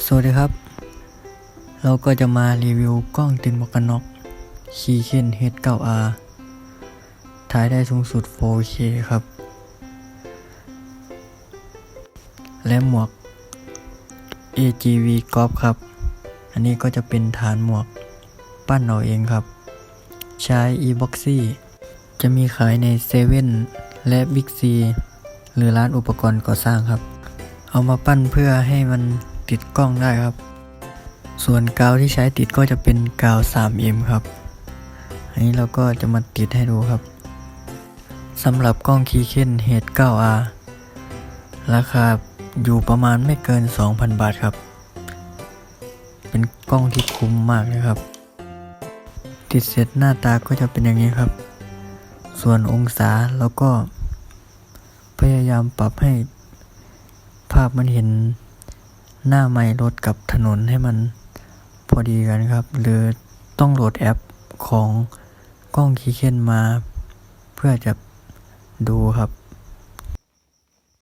สวัสดีครับ เราก็จะมารีวิวกล้องติดหมวกกันน็อกคีเคน H9R ถ่ายได้สูงสุด 4K ครับ และหมวก AGV g o p ครับ อันนี้ก็จะเป็นฐานหมวกปั้นเอาเองครับ ใช้ e-boxy จะมีขายในเซเว่นและ Big C หรือร้านอุปกรณ์ก่อสร้างครับ เอามาปั้นเพื่อให้มัน ติดกล้องได้ครับ ส่วนกาวที่ใช้ติดก็จะเป็นกาว 3M ครับ อันนี้เราก็จะมาติดให้ดูครับสำหรับกล้องคีเคน H9R ราคาอยู่ประมาณไม่เกิน 2,000 บาทครับ เป็นกล้องที่คุ้มมากเลยครับ ติดเสร็จหน้าตาก็จะเป็นอย่างนี้ครับ ส่วนองศาเราก็พยายามปรับให้ภาพมันเห็น หน้าไม่รถกับถนนให้มันพอดีกันครับ หรือต้องโหลดแอปของกล้องคีเคนมา เพื่อจะดูครับ